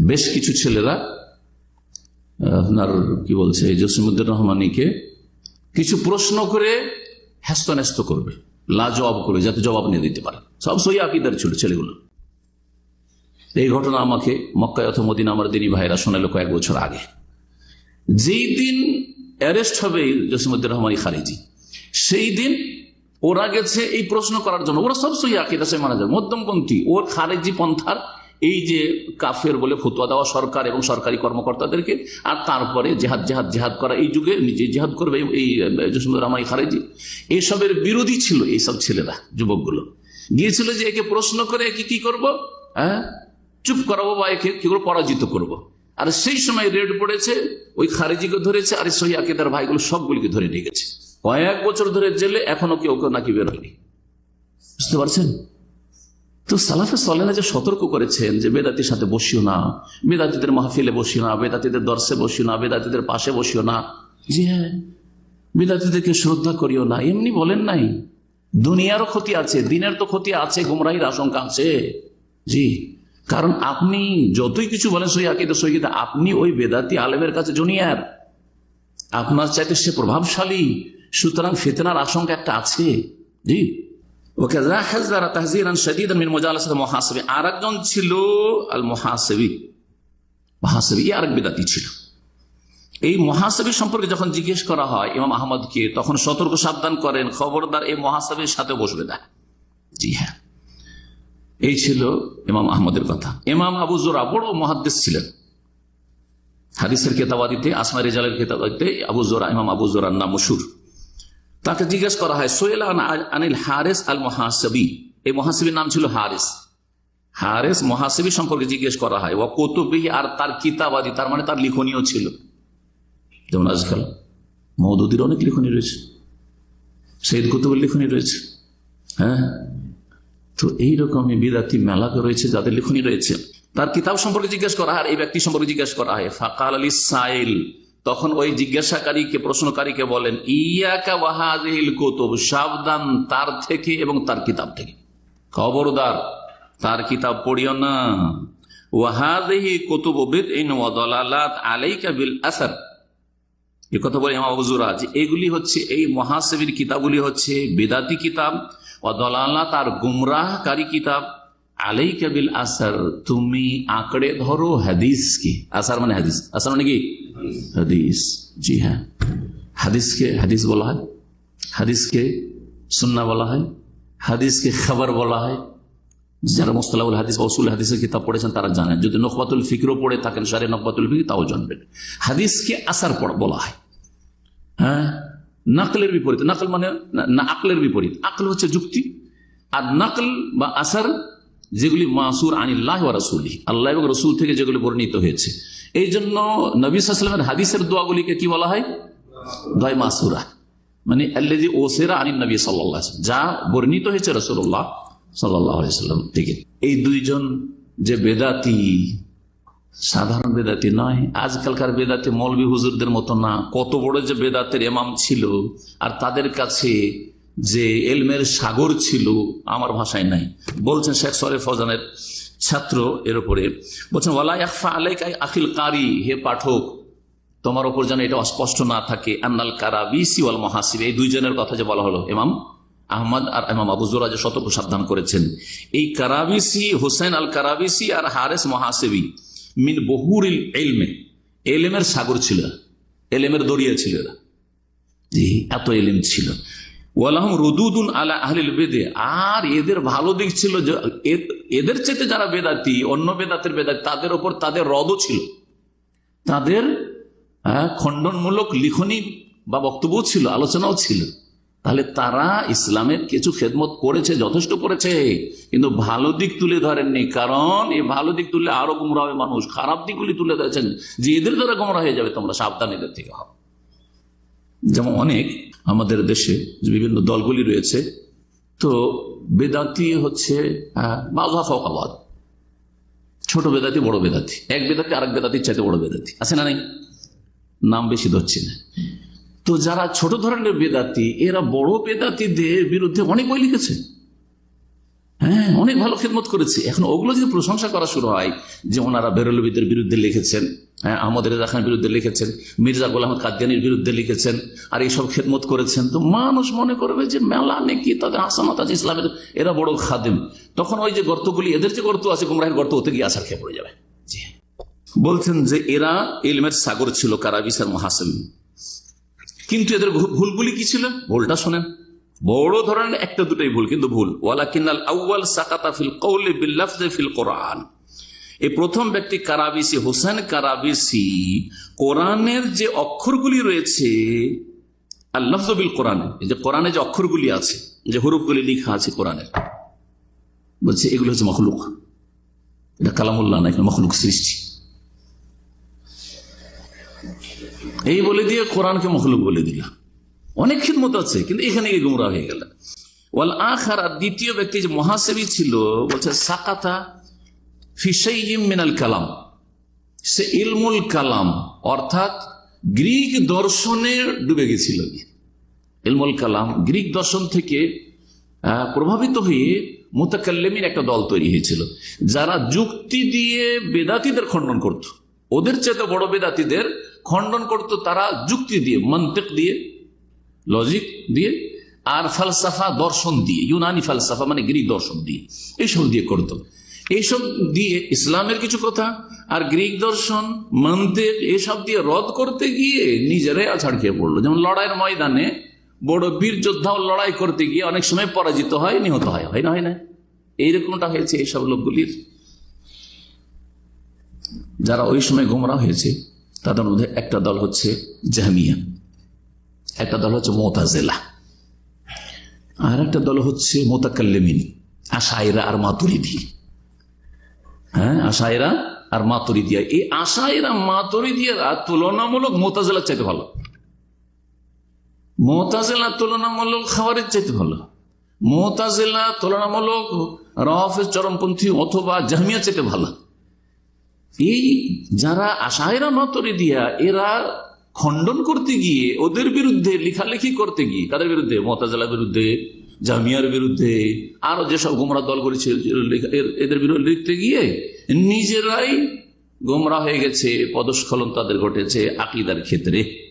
বেশ কিছু ছেলেরা আপনার কি বলছে জসিমুদ্দিন রহমানিকে কিছু প্রশ্ন করে হ্যাস্ত করবে লা জবাব করবে, যাতে জবাব নিয়ে দিতে পারে। সব সই আকিদার ছিল ছেলেগুলো। এই ঘটনা আমাকে মক্কায় অথবা মদিন আমার দিনী ভাইরা শোনালো কয়েক বছর আগে। যেই দিন অ্যারেস্ট হবে জসিমুদ্দিন রহমানি খারিজি সেই দিন ওরা গেছে এই প্রশ্ন করার জন্য। ওরা সব সই আকিদা সে মানা যায়। মধ্যমপন্থী, ওর খারেজি পন্থার এই যে কাফের বলে ফতুয়া দেওয়া সরকার এবং সরকারি কর্মকর্তাদেরকে, আর তারপরে জেহাদ জেহাদ জেহাদ করা, এই যুগে নিজে জেহাদ করবে এই রহমানি খারেজি এইসবের বিরোধী ছিল এইসব ছেলেরা, যুবকগুলো। গিয়েছিল যে একে প্রশ্ন করে একে কি করব? হ্যাঁ? চুপ করাবো বা একে কি করে পরাজিত করব। আর সেই সময় রেড পড়েছে, ওই খারেজিকে ধরেছে, আর সহি আকিদার ভাইগুলো সবগুলিকে ধরে নিয়ে গেছে। কয়েক বছর ধরে জেলে, এখনও কেউ কেউ নাকি বের হয়নি। বুঝতে পারছেন? তো সালাফে সলেনা যে সতর্ক করেছেন যে বেদাতির সাথে বসিও না, বেদাতিদের মাহফিলে বসিও না, বেদাতিদের দর্শে বসিও না, বেদাতিদের পাশে বসিও না। জি হ্যাঁ বেদাতিদেরকে শ্রদ্ধা করিও না। এমনি বলেন নাই, দুনিয়ারও ক্ষতি আছে, দিনের তো ক্ষতি আছে, গুমরাহির আশঙ্কা আছে। জি, কারণ আপনি যতই কিছু বলেন সই আকিদা সহিদা আপনি ওই বেদাতি আলেমের কাছে জুনিয়ার। আপনার চাইতে সে প্রভাবশালী, সুতরাং ফেতনার আশঙ্কা একটা আছে। জি আর একজন ছিল আল মহাসেবি মহাসেবি আরেক বেদাতি ছিল? এই মহাসেবী সম্পর্কে যখন জিজ্ঞেস করা হয় ইমাম আহমদকে, তখন সতর্ক সাবধান করেন, খবরদার এই মহাসেবীর সাথে বসবে না। জি হ্যাঁ। এই ছিল ইমাম আহমদের কথা। ইমাম আবু জোরা বড় মহাদ্দেশ ছিলেন। হাদিসের কেতাবাদিতে আসমা রেজালের কেতাবাদিতে আবু জোরা, ইমাম আবু জোরার নাম মশুর। তাকে জিজ্ঞেস করা হয়, সোয়েল আনিল হারেস আল মহাসবি? এই মহাসবির নাম ছিল হারেস। হারেস মহাসবি সম্পর্কে জিজ্ঞেস করা হয় ও কৌতুবি আর তার কিতাবাদি? তার মানে তার লিখনীয় ছিল। যেমন আজকাল মৌদুদির অনেক লিখনী রয়েছে। সৈয়দ কুতুবের লিখনী রয়েছে। হ্যাঁ? তো এইরকমই বিদাতি মেলাকে রয়েছে যাদের লিখনী রয়েছে। তার কিতাব সম্পর্কে জিজ্ঞেস করা হয় এই ব্যক্তি সম্পর্কে জিজ্ঞেস করা হয়, ফাকাল আলী সাইল? তখন ওই জিজ্ঞাসাকারীকে, প্রশ্নকারীকে বলেন, ইয়াকা ওয়াহাদিল কুতুব, সাবধান তার থেকে এবং তার কিতাব থেকে। খবরদার, তার কিতাব পড়িও না। ওয়াহাদিহি কুতুব বিদইন ওয়া দালালাত আলাইকা বিল আসার। এ কথা বলে ইমাম আবু জুরা যে এগুলি হচ্ছে, এই মহাসেবির কিতাবগুলি হচ্ছে বেদাতি কিতাব ও দলালা তার গুমরাহকারী কিতাব। আলাই কাবিল আসার, তুমি আঁকড়ে ধরো হাদিসকে। আসার মানে হাদিস। আসার মানে কি? হাদিস, জি হ্যাঁ। হাদিসকে হাদিস বলা হয়, হাদিসকে সুন্না বলা হয়, হাদিসকে খাবার বলা হয়। যারা মোস্তালাউল হাদিস বা উসুল হাদিসের কিতাব পড়েছেন তারা জানেন, যদি নকবাতুল ফিকরও পড়ে থাকেন, সারে নকবাতুল ফিকর, তাও জানবেন। হাদিসকে আসার পর বলা হয় হ্যাঁ? নাকলের বিপরীত, নাকল মানে না আকলের বিপরীত। আকল হচ্ছে যুক্তি, আর নাকল বা আসার যেগুলি মাসুর আনিল্লাহ রসুলি আল্লাহ এবং রসুল থেকে যেগুলি বর্ণিত হয়েছে এই জন্য নবী সাল্লামের হাদিসের দোয়াগুলিকে কি বলা হয়? দয় মাসুরা। মানে আল্লাজি ওসেরা আনিন নবী সাল্লাহ যা বর্ণিত হয়েছে রসুল্লাহ সাল্লাম থেকে। এই দুইজন যে বেদাতি, সাধারণ বেদাতি নয়, আজকালকার বেদাতি মৌলবী হুজুরদের মতো না, কত বড় যে বেদাতের এমাম ছিল, আর তাদের কাছে যে এলমের সাগর ছিল, আমার ভাষায় নাই। বলছেন শেখ সরে ফজানের ছাত্র এর উপরে। বলছেন, ওয়ালা ইয়াকফা আলাইকাই আখিল কারি হে পাঠক, তোমার ওপর যেন এটা অস্পষ্ট না থাকে। আন্নাল কারাবিসি ওয়াল মহাসিব, এই দুইজনের কথা যে বলা হলো এমাম আহমদ আর এমাম আবুজুরা যে সতর্ক সাবধান করেছেন। এই কারাবিসি হোসেন আল কারাবিসি আর হারেস মহাসেবি মিন বহুর এলমে এলেমের সাগর ছিল, এলেমের দরিয়া ছিল এত এলেম ছিল। ওয়ালাহম রুদুদুন আলা আহলিল বেদে। আর এদের ভালো দিক ছিল যে এদের চেতে যারা বেদাতি, অন্য বেদাতের বেদাতি, তাদের ওপর তাদের রদও ছিল। তাদের খণ্ডনমূলক লিখনি বা বক্তব্য ছিল, আলোচনাও ছিল। তাহলে তারা ইসলামের কিছু খেদমত করেছে, যথেষ্ট করেছে, কিন্তু ভালো দিক তুলে ধরেননি। কারণ এই ভালো দিক তুললে আরও গুমরা হবে মানুষ, খারাপ দিকগুলি তুলে ধরেছেন, যে এদের দ্বারা গুমরা হয়ে যাবে তোমরা সাবধান এদের থেকে হও। যেমন অনেক আমাদের দেশে বিভিন্ন দলগুলি রয়েছে, তো বেদাতি হচ্ছে ছোট বেদাতি, বড় বেদাতি। এক বেদাতি, আরেক বেদাতির চাইতে বড় বেদাতি। আছে না নাই? নাম বেশি ধরছি না। তো যারা ছোট ধরনের বেদাতি, এরা বড় বেদাতিদের বিরুদ্ধে অনেক বই লিখেছে। হ্যাঁ অনেক ভালো খেদমত করেছে। এখন ওগুলো যদি প্রশংসা করা শুরু হয় যে ওনারা বেরলবিদের বিরুদ্ধে লিখেছেন হ্যাঁ আমাদের খানের বিরুদ্ধে লিখেছেন, মির্জা গোলাম কাদিয়ানির বিরুদ্ধে লিখেছেন, আর এইসব খেদমত করেছেন, তো মানুষ মনে করবে যে মেলা নাকি তাদের আসামত আছে ইসলামের, এরা বড় খাদেম। তখন ওই যে গর্তগুলি, এদের যে গর্ত আছে, গুমরাহের গর্ত, ওতে গিয়ে আসার খেয়ে পড়ে যাবে। হ্যাঁ। বলছেন যে এরা ইলমের সাগর ছিল কারাবিসার মহাসেম কিন্তু এদের ভুলগুলি কি ছিল? ভুলটা শোনেন। বড় ধরনের একটা দুটাই ভুল, কিন্তু ভুল। ওয়ালাকিনাল আউয়াল সাকাতা ফিল কওলি বিল ফিল কোরআন। এই প্রথম ব্যক্তি কারাবিসি, হোসেন কারাবিসি, কোরআনের যে অক্ষরগুলি রয়েছে আল্লাহ বিল কোরআনে যে কোরআনে যে অক্ষরগুলি আছে, যে হরুফগুলি লেখা আছে কোরআনের, বলছে এগুলো হচ্ছে মখলুক। এটা কালামুল্লাহ না এখানে মখলুক সৃষ্টি। এই বলে দিয়ে কোরআনকে মখলুক বলে দিলাম। অনেক খিদমত আছে, কিন্তু এখানে গিয়ে গুমরা হয়ে গেল। ওয়াল আখার দ্বিতীয় ব্যক্তি যে মহাসেবী ছিল, বলছে, সাকাতা ফিসাইম মিনাল কালাম। সে ইলমুল কালাম, অর্থাৎ গ্রিক দর্শনে ডুবে গেছিল। ইলমুল কালাম, গ্রিক দর্শন থেকে প্রভাবিত হয়ে মোতাকাল্লেমির একটা দল তৈরি হয়েছিল, যারা যুক্তি দিয়ে বেদাতিদের খণ্ডন করত। ওদের চেয়ে বড় বেদাতিদের খণ্ডন করত তারা যুক্তি দিয়ে, মন্তেক দিয়ে। লজিক দিয়ে আর ফালসাফা দর্শন দিয়ে, ইউনানি ফালসাফা মানে গ্রিক দর্শন দিয়ে। এইসব দিয়ে করত। এইসব দিয়ে ইসলামের কিছু কথা আর গ্রিক দর্শন মন্তেক এসব দিয়ে রদ করতে গিয়ে নিজেরাই আছাড় খেয়ে পড়ল। যেমন লড়াইয়ের ময়দানে বড় বীর যোদ্ধাও লড়াই করতে গিয়ে অনেক সময় পরাজিত হয়, নিহত হয়। হয় না হয় না। এইরকমটা হয়েছে এইসব লোকগুলির। যারা ওই সময় গোমরা হয়েছে, তাদের মধ্যে একটা দল হচ্ছে জাহমিয়া একটা দল হচ্ছে মোতাজেলা। আর একটা দল হচ্ছে মোতাকাল্লেমিন আশায়রা আর মাতুরিদি। হ্যাঁ আশায়রা আর মাতুরিদিয়া। এই আশায়রা মাতুরিদিয়ারা তুলনামূলক মোতাজেলার চাইতে ভালো। মোতাজেলা তুলনামূলক খাবারের চাইতে ভালো। মোতাজেলা তুলনামূলক রফের চরমপন্থী অথবা জাহমিয়া চাইতে ভালো। এই যারা আশায়রা মাতরে দিয়া এরা খণ্ডন করতে গিয়ে ওদের বিরুদ্ধে, লেখালেখি করতে গিয়ে, কাদের বিরুদ্ধে? মতাজালার বিরুদ্ধে, জামিয়ার বিরুদ্ধে, আরও যেসব গোমরা দল করেছে এদের বিরুদ্ধে লিখতে গিয়ে নিজেরাই গোমরা হয়ে গেছে, পদস্খলন তাদের ঘটেছে আকিদার ক্ষেত্রে।